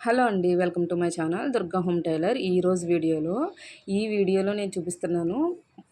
Hello అండి welcome to my channel Durga home tailor. ఈరోజు వీడియోలో ఈ వీడియోలో నేను చూపిస్తున్నాను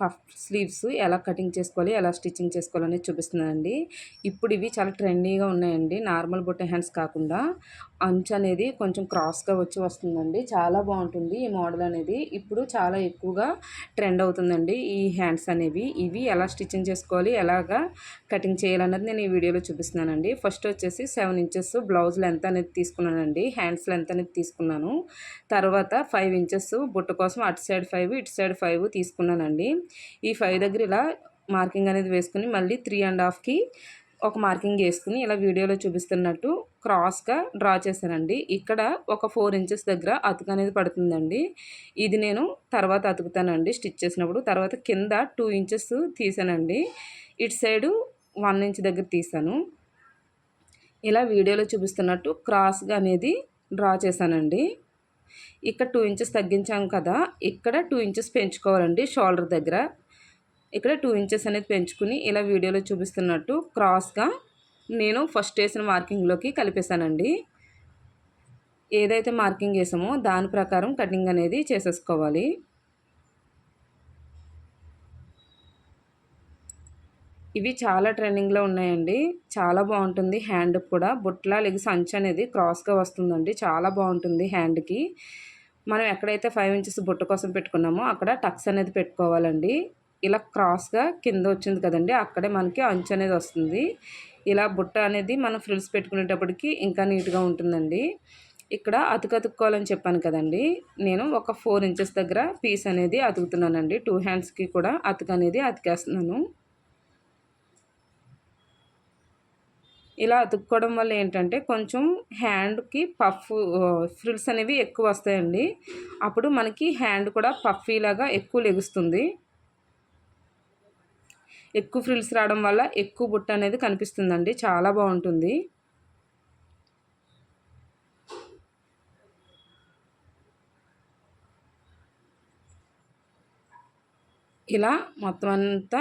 పఫ్ స్లీవ్స్ ఎలా కటింగ్ చేసుకోవాలి ఎలా స్టిచ్చింగ్ చేసుకోవాలి అనేది చూపిస్తున్నానండి ఇప్పుడు ఇవి చాలా ట్రెండీగా ఉన్నాయండి. నార్మల్ బుట్ట హ్యాండ్స్ కాకుండా అంచు అనేది కొంచెం క్రాస్గా వచ్చి వస్తుందండి. చాలా బాగుంటుంది ఈ మోడల్ అనేది. ఇప్పుడు చాలా ఎక్కువగా ట్రెండ్ అవుతుందండి ఈ హ్యాండ్స్ అనేవి. ఇవి ఎలా స్టిచ్చింగ్ చేసుకోవాలి ఎలాగా కటింగ్ చేయాలన్నది నేను ఈ వీడియోలో చూపిస్తున్నానండి. ఫస్ట్ వచ్చేసి సెవెన్ ఇంచెస్ బ్లౌజ్ లెంత్ అనేది తీసుకున్నానండి. హ్యాండ్స్ లెంత్ అనేది తీసుకున్నాను. తర్వాత ఫైవ్ ఇంచెస్ బుట్ట కోసం అటు సైడ్ ఫైవ్ ఇటు సైడ్ ఫైవ్ తీసుకున్నానండి. ఈ ఫైవ్ దగ్గర ఇలా మార్కింగ్ అనేది వేసుకుని మళ్ళీ త్రీ అండ్ హాఫ్కి ఒక మార్కింగ్ వేసుకుని ఇలా వీడియోలో చూపిస్తున్నట్టు క్రాస్గా డ్రా చేశానండి. ఇక్కడ ఒక ఫోర్ ఇంచెస్ దగ్గర అతుకు అనేది పడుతుందండి. ఇది నేను తర్వాత అతుకుతానండి స్టిచ్ చేసినప్పుడు. తర్వాత కింద టూ ఇంచెస్ తీసానండి. ఇటు సైడు వన్ ఇంచ్ దగ్గర తీసాను. ఇలా వీడియోలో చూపిస్తున్నట్టు క్రాస్గా అనేది డ్రా చేశానండి. ఇక్కడ టూ ఇంచెస్ తగ్గించాం కదా ఇక్కడ టూ ఇంచెస్ పెంచుకోవాలండి షోల్డర్ దగ్గర. ఇక్కడ టూ ఇంచెస్ అనేది పెంచుకుని ఇలా వీడియోలో చూపిస్తున్నట్టు క్రాస్గా నేను ఫస్ట్ వేసిన మార్కింగ్లోకి కలిపేశానండి. ఏదైతే మార్కింగ్ వేసామో దాని ప్రకారం కటింగ్ అనేది చేసేసుకోవాలి. ఇవి చాలా ట్రెండింగ్లో ఉన్నాయండి. చాలా బాగుంటుంది. హ్యాండ్ కూడా. బుట్లా లెగ్ సంచి అనేది క్రాస్గా వస్తుందండి. చాలా బాగుంటుంది హ్యాండ్కి మనం ఎక్కడైతే ఫైవ్ ఇంచెస్ బుట్ట కోసం పెట్టుకున్నామో అక్కడ టక్స్ అనేది పెట్టుకోవాలండి. ఇలా క్రాస్గా కింద వచ్చింది కదండి. అక్కడే మనకి అంచు అనేది వస్తుంది. ఇలా బుట్ట అనేది మనం ఫ్రిల్స్ పెట్టుకునేటప్పటికి ఇంకా నీట్గా ఉంటుందండి. ఇక్కడ అతుకతుక్కోవాలని చెప్పాను కదండి. నేను ఒక ఫోర్ ఇంచెస్ దగ్గర పీస్ అనేది అతుకుతున్నానండి. టూ హ్యాండ్స్కి కూడా అతుక అనేది అతికేస్తున్నాను. ఇలా అతుక్కోవడం వల్ల ఏంటంటే కొంచెం హ్యాండ్కి పఫ్ ఫ్రిల్స్ అనేవి ఎక్కువ వస్తాయండి. అప్పుడు మనకి హ్యాండ్ కూడా పఫీలాగా ఎక్కువ లెగుస్తుంది. ఎక్కువ ఫ్రిల్స్ రావడం వల్ల ఎక్కువ బుట్ట అనేది కనిపిస్తుందండి. చాలా బాగుంటుంది. ఇలా మొత్తం అంతా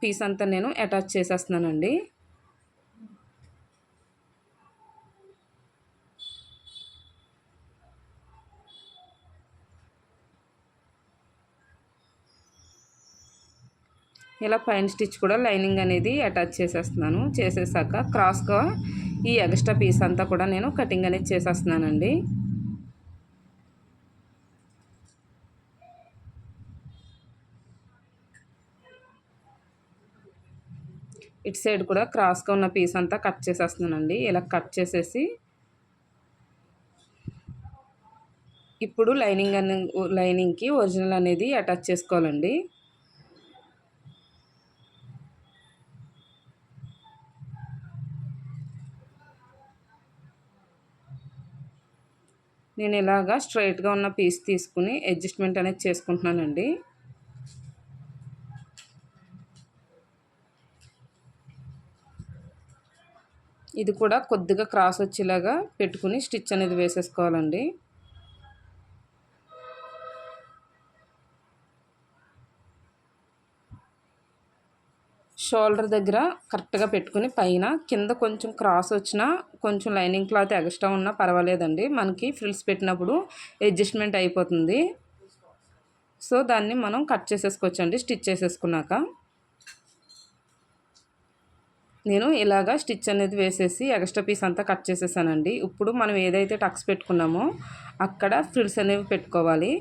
పీస్ అంతా నేను అటాచ్ చేసేస్తున్నానండి. ఇలా పైన స్టిచ్ కూడా లైనింగ్ అనేది అటాచ్ చేసేస్తున్నాను. చేసేసాక క్రాస్గా ఈ ఎక్స్ట్రా పీస్ అంతా కూడా నేను కటింగ్ అనేది చేసేస్తున్నానండి. ఇటు సైడ్ కూడా క్రాస్గా ఉన్న పీస్ అంతా కట్ చేసేస్తున్నానండి. ఇలా కట్ చేసేసి ఇప్పుడు లైనింగ్ అనే లైనింగ్కి ఒరిజినల్ అనేది అటాచ్ చేసుకోవాలండి. నేను ఇలాగా స్ట్రైట్గా ఉన్న పీస్ తీసుకుని అడ్జస్ట్మెంట్ అనేది చేసుకుంటున్నానండి. ఇది కూడా కొద్దిగా క్రాస్ వచ్చేలాగా పెట్టుకుని స్టిచ్ అనేది వేసేసుకోవాలండి. షోల్డర్ దగ్గర కరెక్ట్గా పెట్టుకుని పైన కింద కొంచెం క్రాస్ వచ్చినా కొంచెం లైనింగ్ క్లాత్ ఎక్స్ట్రా ఉన్నా పర్వాలేదండి. మనకి ఫ్రిల్స్ పెట్టినప్పుడు అడ్జస్ట్మెంట్ అయిపోతుంది. సో దాన్ని మనం కట్ చేసేసుకోవచ్చండి. స్టిచ్ చేసేసుకున్నాక. నేను ఇలాగా స్టిచ్ అనేది వేసేసి ఎక్స్ట్రా పీస్ అంతా కట్ చేసేసానండి. ఇప్పుడు మనం ఏదైతే టక్స్ పెట్టుకున్నామో అక్కడ ఫ్రిల్స్ అనేవి పెట్టుకోవాలి.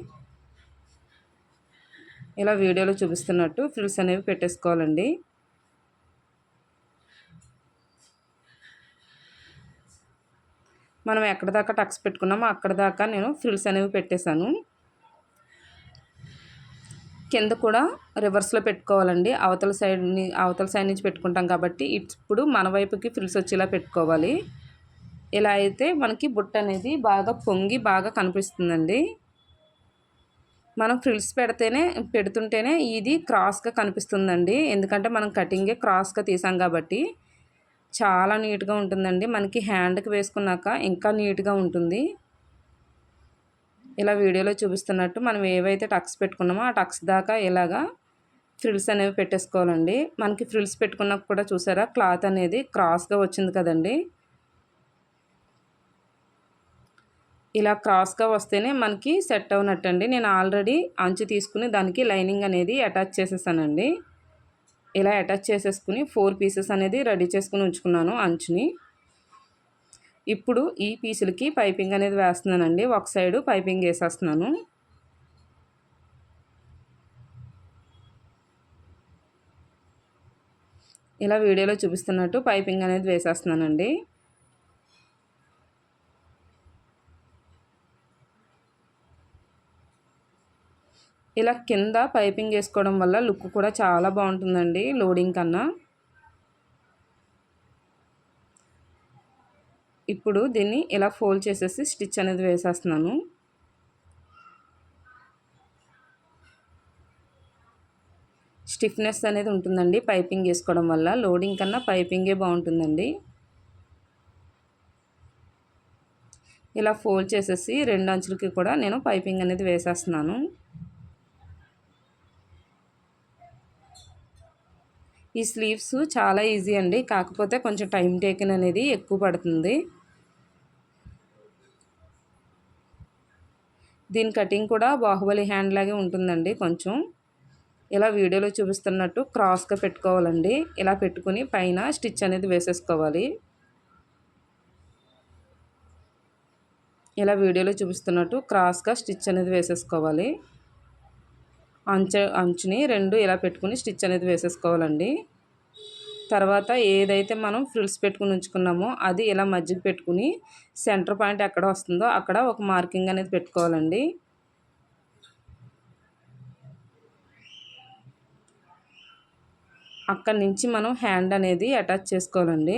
ఇలా వీడియోలో చూపిస్తున్నట్టు ఫ్రిల్స్ అనేవి పెట్టేసుకోవాలండి. మనం ఎక్కడ దాకా టక్స్ పెట్టుకున్నామో అక్కడ దాకా నేను ఫ్రిల్స్ అనేవి పెట్టేశాను. కింద కూడా రివర్స్లో పెట్టుకోవాలండి. అవతల సైడ్ని అవతల సైడ్ నుంచి పెట్టుకుంటాం కాబట్టి ఇప్పుడు మన వైపుకి ఫ్రిల్స్ వచ్చేలా పెట్టుకోవాలి. ఇలా అయితే మనకి బుట్ట అనేది బాగా పొంగి బాగా కనిపిస్తుందండి. మనం ఫ్రిల్స్ పెడితేనే పెడుతుంటేనే ఇది క్రాస్గా కనిపిస్తుందండి. ఎందుకంటే మనం కటింగే క్రాస్గా తీసాం కాబట్టి చాలా నీట్గా ఉంటుందండి. మనకి హ్యాండ్కి వేసుకున్నాక ఇంకా నీట్గా ఉంటుంది. ఇలా వీడియోలో చూపిస్తున్నట్టు మనం ఏవైతే టక్స్ పెట్టుకున్నామో ఆ టక్స్ దాకా ఇలాగా ఫ్రిల్స్ అనేవి పెట్టేసుకోవాలండి. మనకి ఫ్రిల్స్ పెట్టుకున్నాక కూడా చూసారా? క్లాత్ అనేది క్రాస్గా వచ్చింది కదండి. ఇలా క్రాస్గా వస్తేనే మనకి సెట్ అవునట్టండి. నేను ఆల్రెడీ అంచు తీసుకుని దానికి లైనింగ్ అనేది అటాచ్ చేసేసానండి. ఇలా అటాచ్ చేసేసుకుని ఫోర్ పీసెస్ అనేది రెడీ చేసుకుని ఉంచుకున్నాను అంచుని. ఇప్పుడు ఈ పీసులకి పైపింగ్ అనేది వేస్తున్నానండి. ఒక సైడు పైపింగ్ వేసేస్తున్నాను. ఇలా వీడియోలో చూపిస్తున్నట్టు పైపింగ్ అనేది వేసేస్తున్నానండి. ఇలా కింద పైపింగ్ వేసుకోవడం వల్ల లుక్ కూడా చాలా బాగుంటుందండి లోడింగ్ కన్నా. ఇప్పుడు దీన్ని ఇలా ఫోల్డ్ చేసేసి స్టిచ్ అనేది వేసేస్తున్నాను. స్టిఫ్నెస్ అనేది ఉంటుందండి పైపింగ్ వేసుకోవడం వల్ల. లోడింగ్ కన్నా పైపింగే బాగుంటుందండి. ఇలా ఫోల్డ్ చేసేసి రెండు అంచులకి కూడా నేను పైపింగ్ అనేది వేసేస్తున్నాను. ఈ స్లీవ్స్ చాలా ఈజీ అండి. కాకపోతే కొంచెం టైం టేకన్ అనేది ఎక్కువ పడుతుంది. దీని కటింగ్ కూడా బాహుబలి హ్యాండ్ లాగే ఉంటుందండి కొంచెం. ఇలా వీడియోలో చూపిస్తున్నట్టు క్రాస్గా పెట్టుకోవాలండి. ఇలా పెట్టుకుని పైన స్టిచ్ అనేది వేసేసుకోవాలి. ఇలా వీడియోలో చూపిస్తున్నట్టు క్రాస్గా స్టిచ్ అనేది వేసేసుకోవాలి. అంచు అంచుని రెండు ఇలా పెట్టుకుని స్టిచ్ అనేది వేసేసుకోవాలండి. తర్వాత ఏదైతే మనం ఫ్రిల్స్ పెట్టుకుని ఉంచుకున్నామో అది ఇలా మధ్యకి పెట్టుకుని సెంటర్ పాయింట్ ఎక్కడ వస్తుందో అక్కడ ఒక మార్కింగ్ అనేది పెట్టుకోవాలండి. అక్కడి నుంచి మనం హ్యాండ్ అనేది అటాచ్ చేసుకోవాలండి.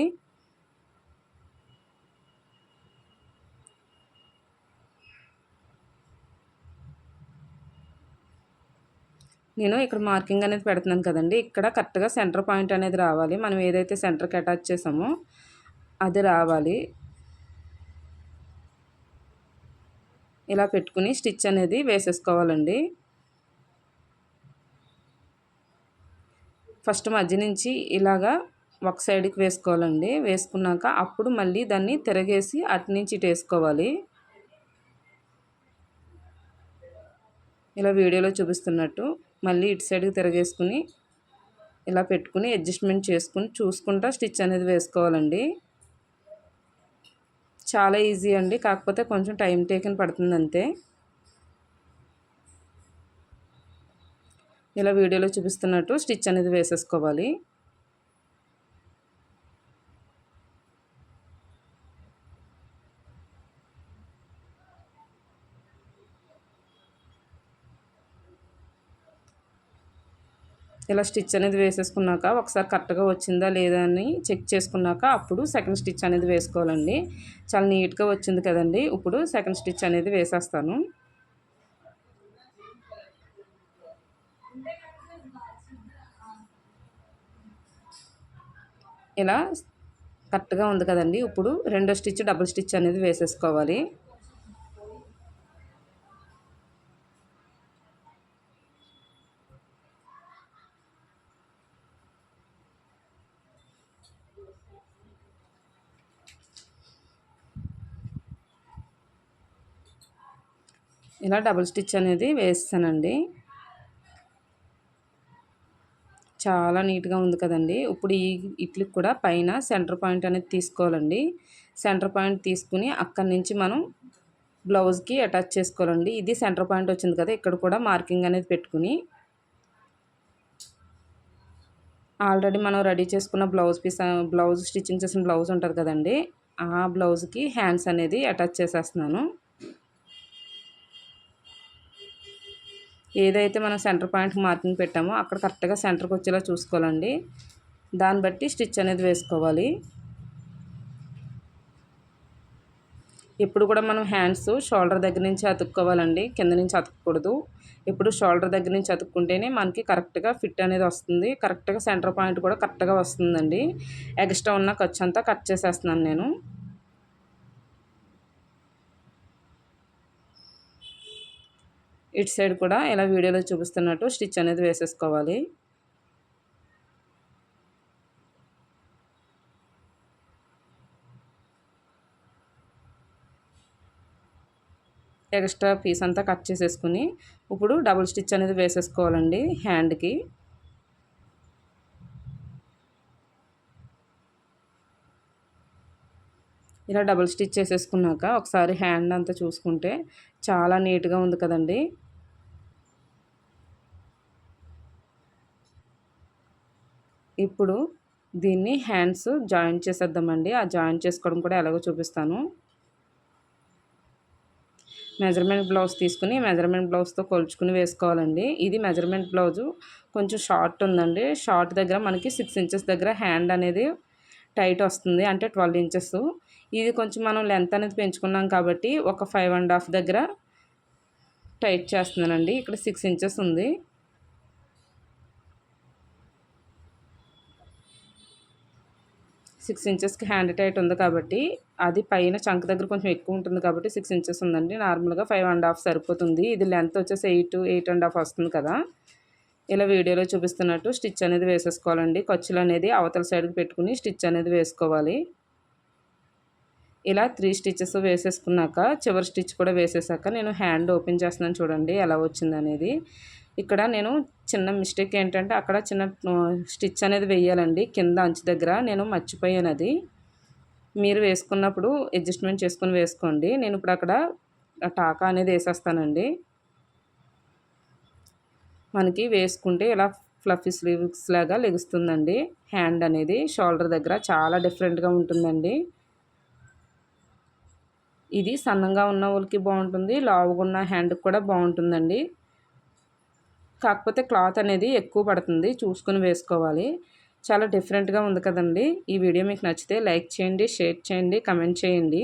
నేను ఇక్కడ మార్కింగ్ అనేది పెడుతున్నాను కదండి. ఇక్కడ కరెక్ట్గా సెంటర్ పాయింట్ అనేది రావాలి. మనం ఏదైతే సెంటర్కి అటాచ్ చేసామో అది రావాలి. ఇలా పెట్టుకుని స్టిచ్ అనేది వేసేసుకోవాలండి. ఫస్ట్ మధ్య నుంచి ఇలాగా ఒక సైడ్కి వేసుకోవాలండి. వేసుకున్నాక అప్పుడు మళ్ళీ దాన్ని తిరగేసి అటు నుంచి ఇటు వేసుకోవాలి. ఇలా వీడియోలో చూపిస్తున్నట్టు. మళ్ళీ ఇటు సైడ్కి తిరగేసుకుని ఇలా పెట్టుకుని అడ్జస్ట్మెంట్ చేసుకుని చూసుకుంటా స్టిచ్ అనేది వేసుకోవాలండి. చాలా ఈజీ అండి కాకపోతే కొంచెం టైం టేకన్ పడుతుంది అంతే. ఇలా వీడియోలో చూపిస్తున్నట్టు స్టిచ్ అనేది వేసేసుకోవాలి. ఇలా స్టిచ్ అనేది వేసేసుకున్నాక ఒకసారి కరెక్ట్గా వచ్చిందా లేదా అని చెక్ చేసుకున్నాక అప్పుడు సెకండ్ స్టిచ్ అనేది వేసుకోవాలండి. చాలా నీట్గా వచ్చింది కదండి. ఇప్పుడు సెకండ్ స్టిచ్ అనేది వేసేస్తాను. ఇలా కరెక్ట్గా ఉంది కదండి. ఇప్పుడు రెండో స్టిచ్ డబుల్ స్టిచ్ అనేది వేసేసుకోవాలి. ఇలా డబుల్ స్టిచ్ అనేది వేస్తానండి. చాలా నీట్గా ఉంది కదండి. ఇప్పుడు ఈ ఇట్లకి కూడా పైన సెంటర్ పాయింట్ అనేది తీసుకోవాలండి. సెంటర్ పాయింట్ తీసుకుని అక్కడి నుంచి మనం బ్లౌజ్కి అటాచ్ చేసుకోవాలండి. ఇది సెంటర్ పాయింట్ వచ్చింది కదా ఇక్కడ కూడా మార్కింగ్ అనేది పెట్టుకుని. ఆల్రెడీ మనం రెడీ చేసుకున్న బ్లౌజ్ పీస్ బ్లౌజ్ స్టిచ్చింగ్ చేసిన బ్లౌజ్ ఉంటుంది కదండి. ఆ బ్లౌజ్కి హ్యాండ్స్ అనేది అటాచ్ చేసేస్తున్నాను. ఏదైతే మనం సెంటర్ పాయింట్ మార్కింగ్ పెట్టామో అక్కడ కరెక్ట్గా సెంటర్కి వచ్చేలా చూసుకోవాలండి. దాన్ని బట్టి స్టిచ్ అనేది వేసుకోవాలి. ఎప్పుడు కూడా మనం హ్యాండ్స్ షోల్డర్ దగ్గర నుంచి అతుక్కోవాలండి. కింద నుంచి అతుక్కకూడదు. ఎప్పుడు షోల్డర్ దగ్గర నుంచి అతుక్కుంటేనే మనకి కరెక్ట్గా ఫిట్ అనేది వస్తుంది. కరెక్ట్గా సెంటర్ పాయింట్ కూడా కరెక్ట్గా వస్తుందండి. ఎక్స్ట్రా ఉన్న ఖర్చు అంతా కట్ చేసేస్తున్నాను నేను. ఇటు సైడ్ కూడా ఇలా వీడియోలో చూపిస్తున్నట్టు స్టిచ్ అనేది వేసేసుకోవాలి. ఎక్స్ట్రా పీస్ అంతా కట్ చేసేసుకుని ఇప్పుడు డబుల్ స్టిచ్ అనేది వేసేసుకోవాలండి హ్యాండ్కి. ఇలా డబుల్ స్టిచ్ చేసేసుకున్నాక ఒకసారి హ్యాండ్ అంతా చూసుకుంటే చాలా నీట్గా ఉంది కదండి. ఇప్పుడు దీన్ని హ్యాండ్స్ జాయింట్ చేసేద్దామండి. ఆ జాయింట్ చేసుకోవడం కూడా ఎలాగో చూపిస్తాను. మెజర్మెంట్ బ్లౌజ్ తీసుకుని మెజర్మెంట్ బ్లౌజ్తో కొలుచుకుని వేసుకోవాలండి. ఇది మెజర్మెంట్ బ్లౌజు. కొంచెం షార్ట్ ఉందండి. షార్ట్ దగ్గర మనకి సిక్స్ ఇంచెస్ దగ్గర హ్యాండ్ అనేది టైట్ వస్తుంది. అంటే ట్వెల్వ్ ఇంచెస్. ఇది కొంచెం మనం లెంత్ అనేది పెంచుకున్నాం కాబట్టి ఒక ఫైవ్ అండ్ హాఫ్ దగ్గర టైట్ చేస్తున్నానండి. ఇక్కడ సిక్స్ ఇంచెస్ ఉంది. సిక్స్ ఇంచెస్కి హ్యాండ్ టైట్ ఉంది కాబట్టి అది పైన చంక్ దగ్గర కొంచెం ఎక్కువ ఉంటుంది కాబట్టి సిక్స్ ఇంచెస్ ఉందండి. నార్మల్గా ఫైవ్ అండ్ హాఫ్ సరిపోతుంది. ఇది లెంత్ వచ్చేసి ఎయిట్ ఎయిట్ అండ్ హాఫ్ వస్తుంది కదా. ఇలా వీడియోలో చూపిస్తున్నట్టు స్టిచ్ అనేది వేసేసుకోవాలండి. ఖర్చులు అనేది అవతల సైడ్కి పెట్టుకుని స్టిచ్ అనేది వేసుకోవాలి. ఇలా త్రీ స్టిచెస్ వేసేసుకున్నాక చివరి స్టిచ్ కూడా వేసేసాక నేను హ్యాండ్ ఓపెన్ చేస్తున్నాను చూడండి ఎలా వచ్చిందనేది. ఇక్కడ నేను చిన్న మిస్టేక్ ఏంటంటే అక్కడ చిన్న స్టిచ్ అనేది వేయాలండి. కింద అంచు దగ్గర నేను మర్చిపోయాను అది. మీరు వేసుకున్నప్పుడు అడ్జస్ట్మెంట్ చేసుకుని వేసుకోండి. నేను ఇప్పుడు అక్కడ టాకా అనేది వేసేస్తానండి. మనకి వేసుకుంటే ఇలా ఫ్లఫీ స్లీవ్స్ లాగా లెగుస్తుందండి. హ్యాండ్ అనేది షోల్డర్ దగ్గర చాలా డిఫరెంట్గా ఉంటుందండి. ఇది సన్నంగా ఉన్న వాళ్ళకి బాగుంటుంది. లావుగా ఉన్న హ్యాండ్కి కూడా బాగుంటుందండి. కాకపోతే క్లాత్ అనేది ఎక్కువ పడుతుంది చూసుకుని వేసుకోవాలి. చాలా డిఫరెంట్గా ఉంది కదండి. ఈ వీడియో మీకు నచ్చితే లైక్ చేయండి షేర్ చేయండి కమెంట్ చేయండి.